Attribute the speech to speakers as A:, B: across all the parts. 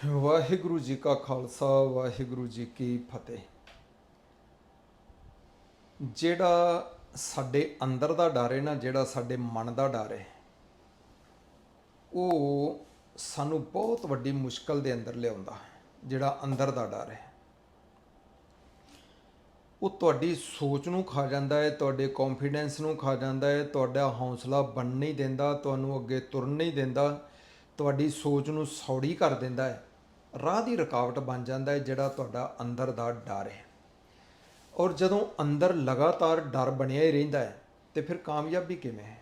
A: ਵਾਹਿਗੁਰੂ ਜੀ ਕਾ ਖਾਲਸਾ, ਵਾਹਿਗੁਰੂ ਜੀ ਕੀ ਫਤਿਹ। ਜਿਹੜਾ ਸਾਡੇ ਅੰਦਰ ਦਾ ਡਰ ਹੈ ਨਾ, ਜਿਹੜਾ ਸਾਡੇ ਮਨ ਦਾ ਡਰ ਹੈ, ਉਹ ਸਾਨੂੰ ਬਹੁਤ ਵੱਡੀ ਮੁਸ਼ਕਲ ਦੇ ਅੰਦਰ ਲਿਆਉਂਦਾ ਹੈ, ਜਿਹੜਾ ਅੰਦਰ ਦਾ ਡਰ ਹੈ। ਉਹ ਤੁਹਾਡੀ ਸੋਚ ਨੂੰ ਖਾ ਜਾਂਦਾ ਹੈ, ਤੁਹਾਡੇ ਕੌਨਫੀਡੈਂਸ ਨੂੰ ਖਾ ਜਾਂਦਾ ਹੈ, ਤੁਹਾਡਾ ਹੌਸਲਾ ਬਣ ਨਹੀਂ ਦਿੰਦਾ, ਤੁਹਾਨੂੰ ਅੱਗੇ ਤੁਰਨ ਨਹੀਂ ਦਿੰਦਾ, ਤੁਹਾਡੀ ਸੋਚ ਨੂੰ ਸੌੜੀ ਕਰ ਦਿੰਦਾ ਹੈ। ਰਾਹ ਦੀ ਰੁਕਾਵਟ ਬਣ ਜਾਂਦਾ ਹੈ, ਜਿਹੜਾ ਤੁਹਾਡਾ ਅੰਦਰ ਦਾ ਡਰ ਹੈ। ਔਰ ਜਦੋਂ ਅੰਦਰ ਲਗਾਤਾਰ ਡਰ ਬਣਿਆ ਹੀ ਰਹਿੰਦਾ ਹੈ, ਤੇ ਫਿਰ ਕਾਮਯਾਬੀ ਕਿਵੇਂ ਹੈ?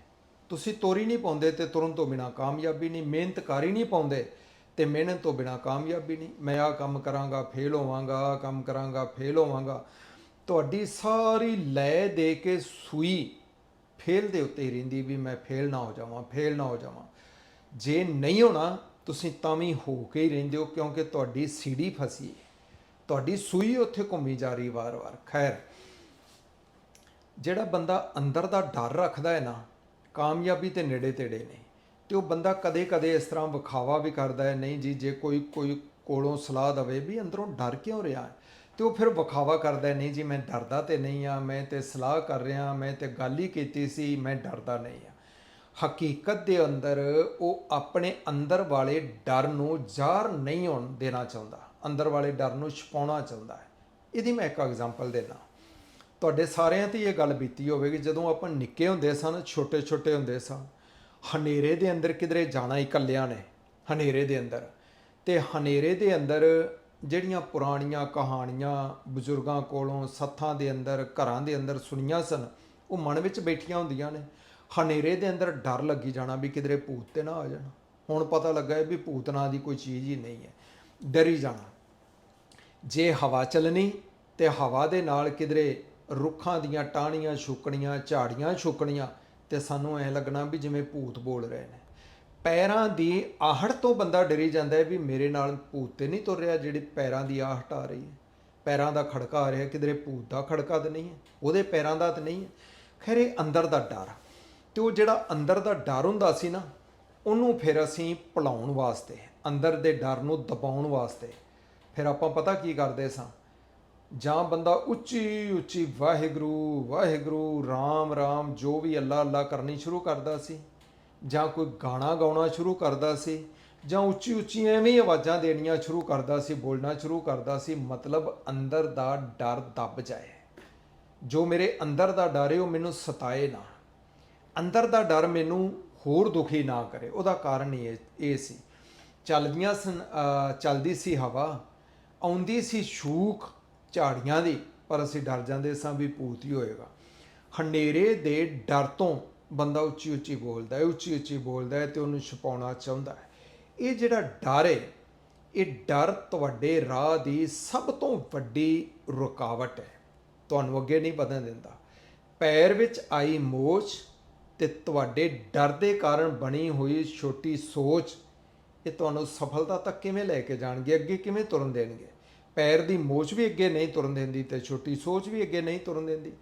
A: ਤੁਸੀਂ ਤੋਰੀ ਨਹੀਂ ਪਾਉਂਦੇ ਤੇ ਤੁਰਨ ਤੋਂ ਬਿਨਾ ਕਾਮਯਾਬੀ ਨਹੀਂ, ਮਿਹਨਤ ਕਰ ਹੀ ਨਹੀਂ ਪਾਉਂਦੇ ਤੇ ਮਿਹਨਤ ਤੋਂ ਬਿਨਾ ਕਾਮਯਾਬੀ ਨਹੀਂ। ਮੈਂ ਆਹ ਕੰਮ ਕਰਾਂਗਾ, ਫੇਲ ਹੋਵਾਂਗਾ, ਆਹ ਕੰਮ ਕਰਾਂਗਾ, ਫੇਲ ਹੋਵਾਂਗਾ। ਤੁਹਾਡੀ ਸਾਰੀ ਲੈ ਦੇ ਕੇ ਸੂਈ ਫੇਲ ਦੇ ਉੱਤੇ ਹੀ ਰਹਿੰਦੀ ਵੀ ਮੈਂ ਫੇਲ ਨਾ ਹੋ ਜਾਵਾਂ, ਫੇਲ ਨਾ ਹੋ ਜਾਵਾਂ। ਜੇ ਨਹੀਂ ਹੋਣਾ ਤੁਸੀਂ ਤਾਂ ਵੀ ਹੋ ਕੇ ਹੀ ਰਹਿੰਦੇ ਹੋ ਕਿਉਂਕਿ ਤੁਹਾਡੀ ਸੀੜੀ ਫਸੀ ਹੈ। ਤੁਹਾਡੀ ਸੂਈ ਉੱਥੇ ਘੁੰਮੀ ਜਾ ਰਹੀ ਵਾਰ-ਵਾਰ ਖੈਰ, ਜਿਹੜਾ ਬੰਦਾ ਅੰਦਰ ਦਾ ਡਰ ਰੱਖਦਾ ਹੈ ਨਾ, ਕਾਮਯਾਬੀ ਤੇ ਨੇੜੇ ਤੇੜੇ ਨੇ, ਤੇ ਉਹ ਬੰਦਾ ਕਦੇ-ਕਦੇ ਇਸ ਤਰ੍ਹਾਂ ਵਿਖਾਵਾ ਵੀ ਕਰਦਾ ਹੈ, ਨਹੀਂ ਜੀ, ਜੇ ਕੋਈ ਕੋਈ ਕੋਲੋਂ ਸਲਾਹ ਦਵੇ ਵੀ ਅੰਦਰੋਂ ਡਰ ਕਿਉਂ ਰਿਹਾ ਹੈ? ਤੇ ਉਹ ਫਿਰ ਵਿਖਾਵਾ ਕਰਦਾ ਨਹੀਂ ਜੀ, ਮੈਂ ਡਰਦਾ ਤੇ ਨਹੀਂ ਆ ਮੈਂ ਤੇ ਸਲਾਹ ਕਰ ਰਿਹਾ, ਮੈਂ ਤੇ ਗੱਲ ਹੀ ਕੀਤੀ ਸੀ, ਮੈਂ ਡਰਦਾ ਨਹੀਂ ਆ ਹਕੀਕਤ ਦੇ ਅੰਦਰ ਉਹ ਆਪਣੇ ਅੰਦਰ ਵਾਲੇ ਡਰ ਨੂੰ ਜ਼ਾਹਰ ਨਹੀਂ ਹੋਣ ਦੇਣਾ ਚਾਹੁੰਦਾ। ਅੰਦਰ ਵਾਲੇ ਡਰ ਨੂੰ ਛੁਪਾਉਣਾ ਚਾਹੁੰਦਾ ਹੈ। ਇਹਦੀ ਮੈਂ ਇੱਕ ਐਗਜ਼ਾਮਪਲ ਦੇਣਾ ਤੁਹਾਡੇ ਸਾਰਿਆਂ ਤੇ ਇਹ ਗੱਲ ਬੀਤੀ ਹੋਵੇਗੀ, ਜਦੋਂ ਆਪਾਂ ਨਿੱਕੇ ਹੁੰਦੇ ਸਨ ਛੋਟੇ ਛੋਟੇ ਹੁੰਦੇ ਸਾਂ, ਹਨੇਰੇ ਦੇ ਅੰਦਰ ਕਿਧਰੇ ਜਾਣਾ ਇਕੱਲਿਆਂ ਨੇ, ਹਨੇਰੇ ਦੇ ਅੰਦਰ। ਤੇ ਹਨੇਰੇ ਦੇ ਅੰਦਰ ਜਿਹੜੀਆਂ ਪੁਰਾਣੀਆਂ ਕਹਾਣੀਆਂ ਬਜ਼ੁਰਗਾਂ ਕੋਲੋਂ, ਸੱਥਾਂ ਦੇ ਅੰਦਰ, ਘਰਾਂ ਦੇ ਅੰਦਰ ਸੁਣੀਆਂ ਸਨ, ਉਹ ਮਨ ਵਿੱਚ ਬੈਠੀਆਂ ਹੁੰਦੀਆਂ ਨੇ। ਹਨੇਰੇ ਦੇ ਅੰਦਰ ਡਰ ਲੱਗੀ ਜਾਣਾ ਵੀ ਕਿਧਰੇ ਭੂਤ ਤੇ ਨਾ ਆ ਜਾਣਾ। ਹੁਣ ਪਤਾ ਲੱਗਾ ਹੈ ਵੀ ਭੂਤ ਨਾਂ ਦੀ ਕੋਈ ਚੀਜ਼ ਹੀ ਨਹੀਂ ਹੈ। ਡਰੀ ਜਾਣਾ। ਜੇ ਹਵਾ ਚੱਲਣੀ ਤੇ ਹਵਾ ਦੇ ਨਾਲ ਕਿਧਰੇ ਰੁੱਖਾਂ ਦੀਆਂ ਟਾਹਣੀਆਂ ਛੁਕਣੀਆਂ, ਝਾੜੀਆਂ ਛੁਕਣੀਆਂ ਤੇ ਸਾਨੂੰ ਐ ਲੱਗਣਾ ਵੀ ਜਿਵੇਂ ਭੂਤ ਬੋਲ ਰਹੇ ਨੇ। ਪੈਰਾਂ ਦੀ ਆਹੜ ਤੋਂ ਬੰਦਾ ਡਰੀ ਜਾਂਦਾ ਹੈ ਵੀ ਮੇਰੇ ਨਾਲ ਭੂਤ ਤੇ ਨਹੀਂ ਤੁਰ ਰਿਹਾ ਜਿਹੜੀ ਪੈਰਾਂ ਦੀ ਆਹਟ ਆ ਰਹੀ ਹੈ। ਪੈਰਾਂ ਦਾ ਖੜਕਾ ਆ ਰਿਹਾ, ਕਿਧਰੇ ਭੂਤ ਦਾ ਖੜਕਾ ਤਾਂ ਨਹੀਂ ਹੈ। ਉਹਦੇ ਪੈਰਾਂ ਦਾ ਤਾਂ ਨਹੀਂ ਹੈ। ਖੈਰ, ਇਹ ਅੰਦਰ ਦਾ ਡਰ ਤੇ ਉਹ ਜਿਹੜਾ ਅੰਦਰ ਦਾ ਡਰ ਹੁੰਦਾ ਸੀ ਨਾ, ਉਹਨੂੰ ਫਿਰ ਅਸੀਂ ਭੁਲਾਉਣ ਵਾਸਤੇ, ਅੰਦਰ ਦੇ ਡਰ ਨੂੰ ਦਬਾਉਣ ਵਾਸਤੇ ਫਿਰ ਆਪਾਂ ਪਤਾ ਕੀ ਕਰਦੇ ਸਾਂ? ਜਾਂ ਬੰਦਾ ਉੱਚੀ ਉੱਚੀ ਵਾਹਿਗੁਰੂ ਵਾਹਿਗੁਰੂ, ਰਾਮ ਰਾਮ ਜੋ ਵੀ ਅੱਲਾ ਅੱਲਾ ਕਰਨੀ ਸ਼ੁਰੂ ਕਰਦਾ ਸੀ, ਜਾਂ ਕੋਈ ਗਾਣਾ ਗਾਉਣਾ ਸ਼ੁਰੂ ਕਰਦਾ ਸੀ, ਜਾਂ ਉੱਚੀ ਉੱਚੀ ਐਵੇਂ ਹੀ ਆਵਾਜ਼ਾਂ ਦੇਣੀਆਂ ਸ਼ੁਰੂ ਕਰਦਾ ਸੀ, ਬੋਲਣਾ ਸ਼ੁਰੂ ਕਰਦਾ ਸੀ, ਮਤਲਬ ਅੰਦਰ ਦਾ ਡਰ ਦੱਬ ਜਾਏ। ਜੋ ਮੇਰੇ ਅੰਦਰ ਦਾ ਡਰ ਹੈ, ਉਹ ਮੈਨੂੰ ਸਤਾਏ ਨਾ। ਅੰਦਰ ਦਾ ਡਰ ਮੈਨੂੰ ਹੋਰ ਦੁਖੀ ਨਾ ਕਰੇ। ਉਹਦਾ ਕਾਰਨ ਹੀ ਇਹ ਇਹ ਸੀ। ਚੱਲਦੀਆਂ ਸਨ ਚੱਲਦੀ ਸੀ ਹਵਾ, ਆਉਂਦੀ ਸੀ ਸ਼ੂਖ ਝਾੜੀਆਂ ਦੀ, ਪਰ ਅਸੀਂ ਡਰ ਜਾਂਦੇ ਸਾਂ ਵੀ ਭੂਤ ਹੀ ਹੋਏਗਾ। ਹਨੇਰੇ ਦੇ ਡਰ ਤੋਂ ਬੰਦਾ ਉੱਚੀ ਉੱਚੀ ਬੋਲਦਾ ਹੈ, ਉੱਚੀ ਉੱਚੀ ਬੋਲਦਾ ਹੈ ਤੇ ਉਹਨੂੰ ਛੁਪਾਉਣਾ ਚਾਹੁੰਦਾ ਹੈ। ਇਹ ਜਿਹੜਾ ਡਰ ਹੈ, ਇਹ ਡਰ ਤੁਹਾਡੇ ਰਾਹ ਦੀ ਸਭ ਤੋਂ ਵੱਡੀ ਰੁਕਾਵਟ ਹੈ। ਤੁਹਾਨੂੰ ਅੱਗੇ ਨਹੀਂ ਵਧਣ ਦਿੰਦਾ। ਪੈਰ ਵਿੱਚ ਆਈ ਮੋਚ ਤੇ ਤੁਹਾਡੇ ਡਰ ਦੇ ਕਾਰਨ ਬਣੀ ਹੋਈ ਛੋਟੀ ਸੋਚ, ਇਹ ਤੁਹਾਨੂੰ ਸਫਲਤਾ ਤੱਕ ਕਿਵੇਂ ਲੈ ਕੇ ਜਾਣਗੇ? ਅੱਗੇ ਕਿਵੇਂ ਤੁਰਨ ਦੇਣਗੇ? ਪੈਰ ਦੀ ਮੋਚ ਵੀ ਅੱਗੇ ਨਹੀਂ ਤੁਰਨ ਦਿੰਦੀ ਤੇ ਛੋਟੀ ਸੋਚ ਵੀ ਅੱਗੇ ਨਹੀਂ ਤੁਰਨ ਦਿੰਦੀ।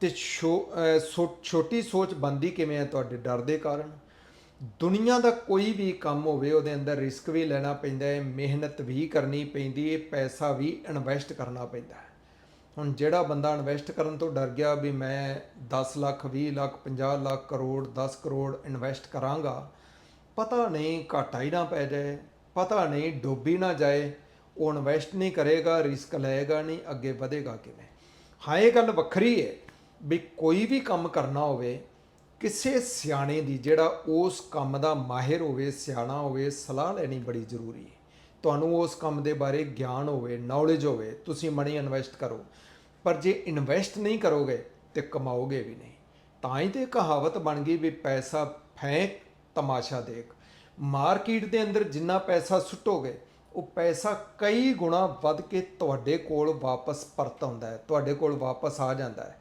A: ਤੇ ਛੋ- ਸੋ- ਛੋਟੀ ਸੋਚ ਬੰਦੀ ਕਿਵੇਂ ਹੈ ਤੁਹਾਡੇ ਡਰ ਦੇ ਕਾਰਨ? ਦੁਨੀਆ ਦਾ ਕੋਈ ਵੀ ਕੰਮ ਹੋਵੇ, ਉਹਦੇ ਅੰਦਰ ਰਿਸਕ ਵੀ ਲੈਣਾ ਪੈਂਦਾ ਹੈ, ਮਿਹਨਤ ਵੀ ਕਰਨੀ ਪੈਂਦੀ ਹੈ, ਪੈਸਾ ਵੀ ਇਨਵੈਸਟ ਕਰਨਾ ਪੈਂਦਾ ਹੈ। ਹੁਣ ਜਿਹੜਾ ਬੰਦਾ ਇਨਵੈਸਟ ਕਰਨ ਤੋਂ ਡਰ ਗਿਆ ਵੀ ਮੈਂ 10 ਲੱਖ 20 ਲੱਖ 50 ਲੱਖ ਕਰੋੜ 10 ਕਰੋੜ ਇਨਵੈਸਟ ਕਰਾਂਗਾ, ਪਤਾ ਨਹੀਂ ਘਾਟਾ ਹੀ ਨਾ ਪੈ ਜਾਏ, ਪਤਾ ਨਹੀਂ ਡੋਬੀ ਨਾ ਜਾਏ, ਉਹ ਇਨਵੈਸਟ ਨਹੀਂ ਕਰੇਗਾ ਰਿਸਕ ਲਏਗਾ ਨਹੀਂ, ਅੱਗੇ ਵਧੇਗਾ ਕਿਵੇਂ? ਹਾਂ, ਇਹ ਗੱਲ ਵੱਖਰੀ ਹੈ ਵੀ ਕੋਈ ਵੀ ਕੰਮ ਕਰਨਾ ਹੋਵੇ, ਕਿਸੇ ਸਿਆਣੇ ਦੀ ਜਿਹੜਾ ਉਸ ਕੰਮ ਦਾ ਮਾਹਿਰ ਹੋਵੇ, ਸਿਆਣਾ ਹੋਵੇ, ਸਲਾਹ ਲੈਣੀ ਬੜੀ ਜ਼ਰੂਰੀ ਹੈ। ਤੁਹਾਨੂੰ ਉਸ ਕੰਮ ਦੇ ਬਾਰੇ ਗਿਆਨ ਹੋਵੇ ਨੌਲੇਜ ਹੋਵੇ, ਤੁਸੀਂ ਮਨੀ ਇਨਵੈਸਟ ਕਰੋ। ਪਰ ਜੇ ਇਨਵੈਸਟ ਨਹੀਂ ਕਰੋਗੇ ਤੇ ਕਮਾਓਗੇ ਵੀ ਨਹੀਂ। ਤਾਂ ਹੀ ਤੇ ਕਹਾਵਤ ਬਣ ਗਈ ਵੀ ਪੈਸਾ ਫੈਂਕ, ਤਮਾਸ਼ਾ ਦੇਖ। ਮਾਰਕੀਟ ਦੇ ਅੰਦਰ ਜਿੰਨਾ ਪੈਸਾ ਸੁੱਟੋਗੇ, ਉਹ ਪੈਸਾ ਕਈ ਗੁਣਾ ਵੱਧ ਕੇ ਤੁਹਾਡੇ ਕੋਲ ਵਾਪਸ ਪਰਤ ਆਉਂਦਾ ਹੈ, ਤੁਹਾਡੇ ਕੋਲ ਵਾਪਸ ਆ ਜਾਂਦਾ ਹੈ।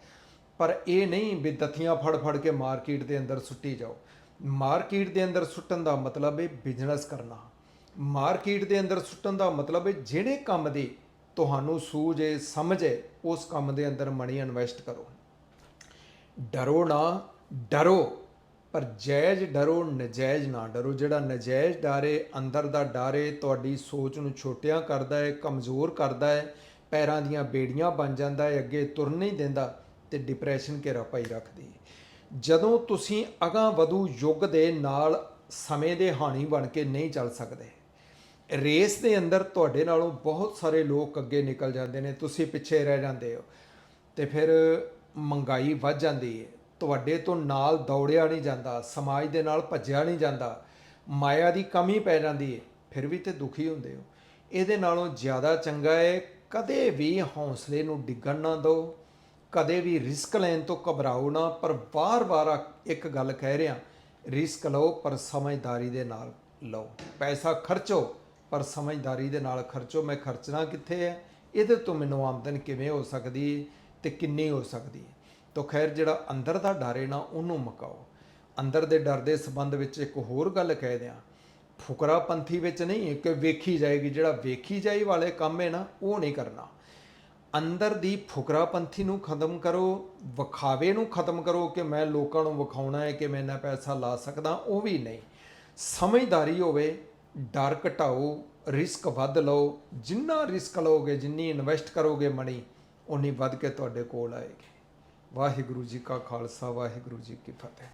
A: ਪਰ ਇਹ ਨਹੀਂ ਵੀ ਦਥੀਆਂ ਫੜ ਫੜ ਕੇ ਮਾਰਕੀਟ ਦੇ ਅੰਦਰ ਸੁੱਟੀ ਜਾਓ। ਮਾਰਕੀਟ ਦੇ ਅੰਦਰ ਸੁੱਟਣ ਦਾ ਮਤਲਬ ਹੈ ਬਿਜ਼ਨਸ ਕਰਨਾ। ਮਾਰਕੀਟ ਦੇ ਅੰਦਰ ਸੁੱਟਣ ਦਾ ਮਤਲਬ ਹੈ ਜਿਹੜੇ ਕੰਮ ਦੀ ਤੁਹਾਨੂੰ ਸੂਝੇ ਸਮਝੇ ਉਸ ਕੰਮ ਦੇ ਅੰਦਰ ਮਨੀ ਇਨਵੈਸਟ ਕਰੋ। ਡਰੋ ਨਾ, ਡਰੋ, ਪਰ ਜਾਇਜ਼ ਡਰੋ ਨਜਾਇਜ਼ ਨਾ ਡਰੋ। ਜਿਹੜਾ ਨਜਾਇਜ਼ ਡਰੇ, ਅੰਦਰ ਦਾ ਡਰੇ, ਤੁਹਾਡੀ ਸੋਚ ਨੂੰ ਛੋਟਿਆਂ ਕਰਦਾ ਹੈ ਕਮਜ਼ੋਰ ਕਰਦਾ ਹੈ ਪੈਰਾਂ ਦੀਆਂ ਬੇੜੀਆਂ ਬਣ ਜਾਂਦਾ ਹੈ ਅੱਗੇ ਤੁਰ ਨਹੀਂ ਦਿੰਦਾ ਤੇ ਡਿਪਰੈਸ਼ਨ ਘੇਰਾ ਪਾਈ ਰੱਖਦੀ ਜਦੋਂ ਤੁਸੀਂ ਅਗਾਂਹ ਵਧੂ ਯੁੱਗ ਦੇ ਨਾਲ ਸਮੇਂ ਦੇ ਹਾਣੀ ਬਣ ਕੇ ਨਹੀਂ ਚੱਲ ਸਕਦੇ ਰੇਸ ਦੇ ਅੰਦਰ ਤੁਹਾਡੇ ਨਾਲੋਂ ਬਹੁਤ ਸਾਰੇ ਲੋਕ ਅੱਗੇ ਨਿਕਲ ਜਾਂਦੇ ਨੇ, ਤੁਸੀਂ ਪਿੱਛੇ ਰਹਿ ਜਾਂਦੇ ਹੋ। ਤੇ ਫਿਰ ਮਹਿੰਗਾਈ ਵੱਧ ਜਾਂਦੀ ਹੈ ਤੁਹਾਡੇ ਤੋਂ ਨਾਲ ਦੌੜਿਆ ਨਹੀਂ ਜਾਂਦਾ, ਸਮਾਜ ਦੇ ਨਾਲ ਭੱਜਿਆ ਨਹੀਂ ਜਾਂਦਾ। ਮਾਇਆ ਦੀ ਕਮੀ ਪੈ ਜਾਂਦੀ ਹੈ ਫਿਰ ਵੀ ਤੇ ਦੁਖੀ ਹੁੰਦੇ ਹੋ। ਇਹਦੇ ਨਾਲੋਂ ਜ਼ਿਆਦਾ ਚੰਗਾ ਹੈ ਕਦੇ ਵੀ ਹੌਸਲੇ ਨੂੰ ਡਿੱਗਣ ਨਾ ਦਿਓ। ਕਦੇ ਵੀ ਰਿਸਕ ਲੈਣ ਤੋਂ ਘਬਰਾਓ ਨਾ, ਪਰ ਵਾਰ-ਵਾਰ ਇੱਕ ਗੱਲ ਕਹਿ ਰਿਹਾ, ਰਿਸਕ ਲਓ, ਪਰ ਸਮਝਦਾਰੀ ਦੇ ਨਾਲ ਲਓ। ਪੈਸਾ ਖਰਚੋ ਪਰ ਸਮਝਦਾਰੀ ਦੇ ਨਾਲ ਖਰਚੋ, ਮੈਂ ਖਰਚਣਾ ਕਿੱਥੇ ਹੈ? ਇਹਦੇ ਤੋਂ ਮੈਨੂੰ ਆਮਦਨ ਕਿਵੇਂ ਹੋ ਸਕਦੀ ਹੈ ਤੇ ਕਿੰਨੀ ਹੋ ਸਕਦੀ ਹੈ? ਤਾਂ ਖੈਰ ਜਿਹੜਾ ਅੰਦਰ ਦਾ ਡਰ ਹੈ ਨਾ, ਉਹਨੂੰ ਮਕਾਓ। ਅੰਦਰ ਦੇ ਡਰ ਦੇ ਸੰਬੰਧ ਵਿੱਚ ਇੱਕ ਹੋਰ ਗੱਲ ਕਹਿ ਦਿਆਂ। ਫੁਕਰਾ ਪੰਥੀ ਵਿੱਚ ਨਹੀਂ ਕਿ ਵੇਖੀ ਜਾਏਗੀ। ਜਿਹੜਾ ਵੇਖੀ ਜਾਈ ਵਾਲੇ ਕੰਮ ਹੈ ਨਾ, ਉਹ ਨਹੀਂ ਕਰਨਾ। ਅੰਦਰ ਦੀ ਫੁਕਰਾਪੰਥੀ ਨੂੰ ਖਤਮ ਕਰੋ, ਵਿਖਾਵੇ ਨੂੰ ਖਤਮ ਕਰੋ ਕਿ ਮੈਂ ਲੋਕਾਂ ਨੂੰ ਵਿਖਾਉਣਾ ਹੈ ਕਿ ਮੈਂ ਇੰਨਾ ਪੈਸਾ ਲਾ ਸਕਦਾ, ਉਹ ਵੀ ਨਹੀਂ। ਸਮਝਦਾਰੀ ਹੋਵੇ ਡਰ ਘਟਾਓ ਰਿਸਕ ਵੱਧ ਲਓ, ਜਿੰਨਾ ਰਿਸਕ ਲਓਗੇ, ਜਿੰਨੀ ਇਨਵੈਸਟ ਕਰੋਗੇ ਮਨੀ ਉਨੀ ਵੱਧ ਕੇ ਤੁਹਾਡੇ ਕੋਲ ਆਏਗੀ। ਵਾਹਿਗੁਰੂ ਜੀ ਕਾ ਖਾਲਸਾ, ਵਾਹਿਗੁਰੂ ਜੀ ਕੀ ਫਤਿਹ।